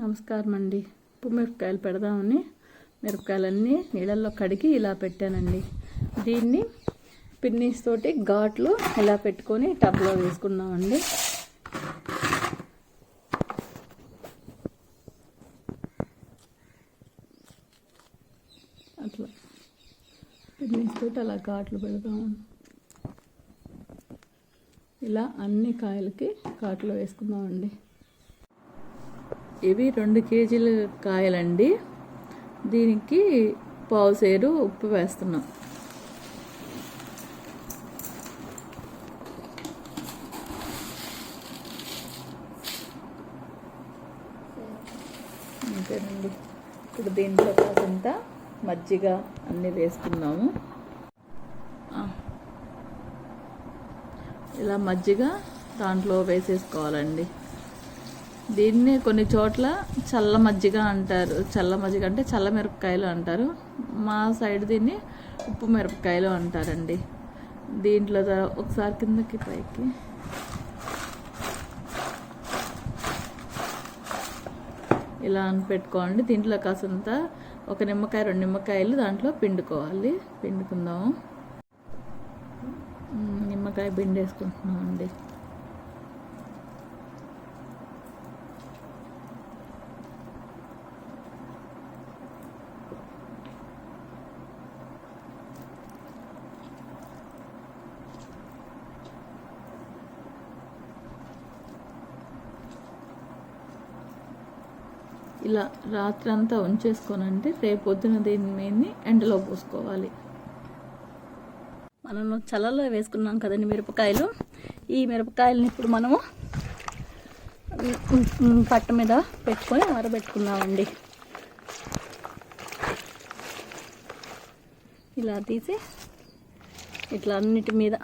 నమస్కారం అండి ఉప్పు మిరపకాయలు పెడదామని మిరపకాయలన్నీ నీళ్ళల్లో కడిగి ఇలా పెట్టానండి. దీన్ని పిన్నీస్ తోటి ఘాట్లు ఇలా పెట్టుకొని టబ్లో వేసుకున్నామండి అట్లా పిన్నీస్ తోటి అలా ఘాట్లు పెడదాం ఇలా అన్ని కాయలకి కాట్లో వేసుకుందామండి. ఇవి రెండు కేజీల కాయలండి. దీనికి పావు సేరు ఉప్పు వేస్తున్నాం. అంతేనండి. ఇప్పుడు దీంట్లో కాసంత మజ్జిగ అన్నీ వేసుకున్నాము ఇలా మజ్జిగ దాంట్లో వేసేసుకోవాలండి. దీన్ని కొన్ని చోట్ల చల్ల మజ్జిగ అంటారు. చల్ల మజ్జిగ అంటే చల్ల మిరపకాయలు అంటారు. మా సైడ్ దీన్ని ఉప్పు మిరపకాయలు అంటారండి. దీంట్లో ఒకసారి కిందకి పైకి. ఇలా అని పెట్టుకోండి. దీంట్లో కాసంత ఒక నిమ్మకాయ రెండు నిమ్మకాయలు దాంట్లో పిండుకోవాలి. పిండుకుందాము. నిమ్మకాయ నిమ్మకాయ పిండేసుకుంటున్నామండి. ఇలా రాత్రి అంతా ఉంచేసుకోనంటే రేపు పొద్దున దీని మీదని ఎండలో పోసుకోవాలి. మనం చల్లలో వేసుకున్నాం కదండి మిరపకాయలు. ఈ మిరపకాయలని ఇప్పుడు మనము పట్ట మీద పెట్టుకొని ఆరబెట్టుకున్నామండి ఇలా తీసి ఇట్లా అన్నిటి మీద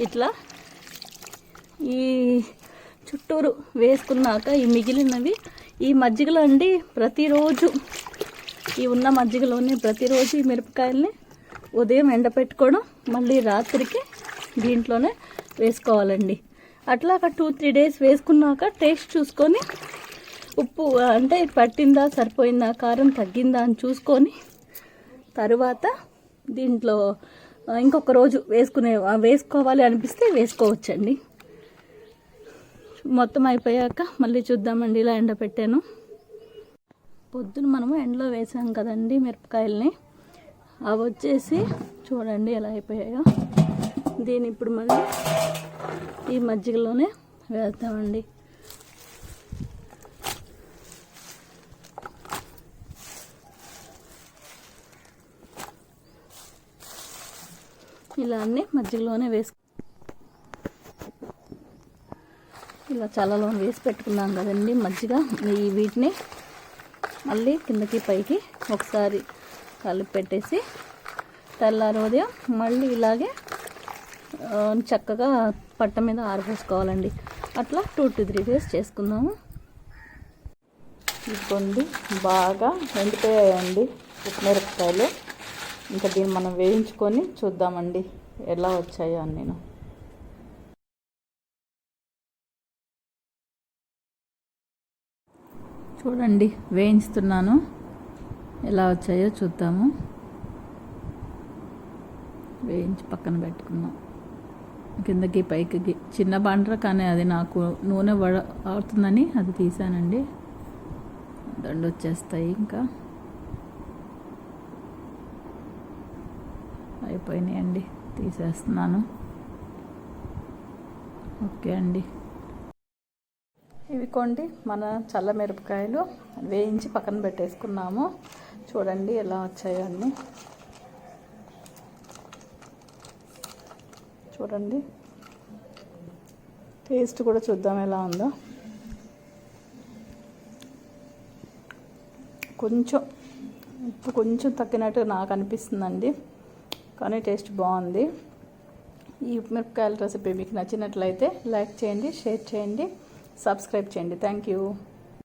ఇట్లా ఈ చుట్టూరు వేసుకున్నాక ఈ మిగిలినవి ఈ మజ్జిగలో అండి ప్రతిరోజు ఈ ఉన్న మజ్జిగలోనే ప్రతిరోజు ఈ మిరపకాయల్ని ఉదయం ఎండపెట్టుకోవడం మళ్ళీ రాత్రికి దీంట్లోనే వేసుకోవాలండి. అట్లా ఒక టూ త్రీ డేస్ వేసుకున్నాక టేస్ట్ చూసుకొని ఉప్పు అంటే పట్టిందా సరిపోయిందా కారం తగ్గిందా అని చూసుకొని తరువాత దీంట్లో ఇంకొక రోజు వేసుకునే వేసుకోవాలి అనిపిస్తే వేసుకోవచ్చండి. మొత్తం అయిపోయాక మళ్ళీ చూద్దామండి ఇలా ఎండ పెట్టాను పొద్దున మనము ఎండలో వేసాం కదండి మిరపకాయల్ని. అవి వచ్చేసి చూడండి ఎలా అయిపోయాయో. దీన్ని ఇప్పుడు మళ్ళీ ఈ మజ్జిగలోనే వేస్తామండి ఇలా అన్నీ మజ్జిగలోనే వేసు ఇలా చల్లలో వేసి పెట్టుకున్నాం కదండి మజ్జిగ. ఈ వీటిని మళ్ళీ కిందకి పైకి ఒకసారి కలిపి పెట్టేసి తెల్లారి ఉదయం మళ్ళీ ఇలాగే చక్కగా పట్ట మీద ఆరబోసుకోవాలండి. అట్లా టూ టు త్రీ డేస్ చేసుకుందాము. ఇదిగోండి బాగా ఎండిపోయాయండి ఉప్పుమిరపకాయలు ఇంకా దీన్ని మనం వేయించుకొని చూద్దామండి ఎలా వచ్చాయో అని నేను చూడండి వేయించుతున్నాను. ఎలా వచ్చాయో చూద్దాము. వేయించి పక్కన పెట్టుకున్నాం కిందకి పైకి చిన్న బండ్ర కానీ అది నాకు నూనె వడ అవుతుందని అది తీసానండి. దండొచ్చేస్తాయి ఇంకా. అయిపోయినాయండి. తీసేస్తున్నాను. ఓకే అండి. ఇవి కొండి మన చల్ల మిరపకాయలు వేయించి పక్కన పెట్టేసుకున్నాము. చూడండి ఎలా వచ్చాయో అన్నీ. చూడండి. టేస్ట్ కూడా చూద్దాం ఎలా ఉందో. కొంచెం ఉప్పు కొంచెం తగ్గినట్టు నాకు అనిపిస్తుందండి. కానీ టేస్ట్ బాగుంది. ఈ మిరపకాయల రెసిపీ మీకు నచ్చినట్లయితే లైక్ చేయండి షేర్ చేయండి సబ్స్క్రైబ్ చేయండి. Thank you.